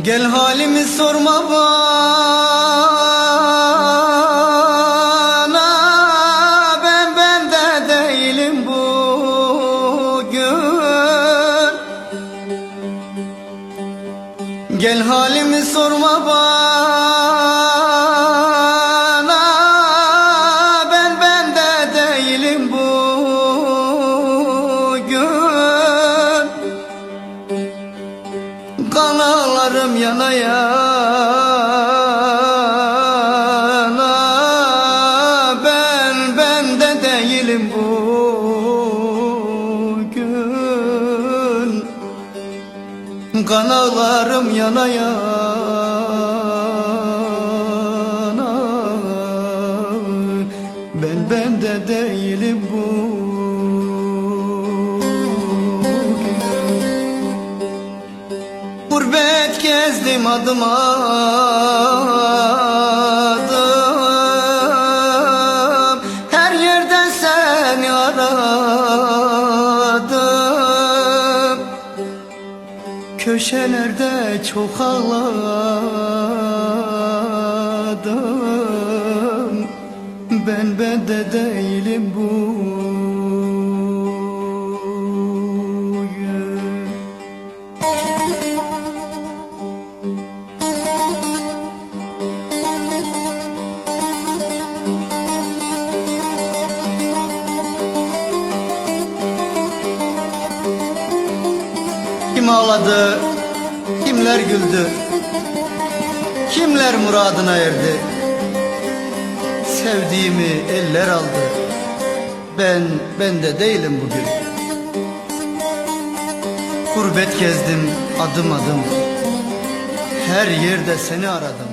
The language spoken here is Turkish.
Gel halimi sorma bana. Ben bende değilim bugün. Gel halimi sorma bana Kanalarım yana yana. Ben bende değilim bugün. Kanalarım yana yana. Ben bende değilim bugün gezdim adım adım. Her yerde seni aradım. Köşelerde çok ağladım. Ben bende değilim bugün Kim ağladı, kimler güldü, kimler muradına erdi. Sevdiğimi eller aldı, ben, ben de değilim bugün. Gurbet gezdim adım adım, her yerde seni aradım.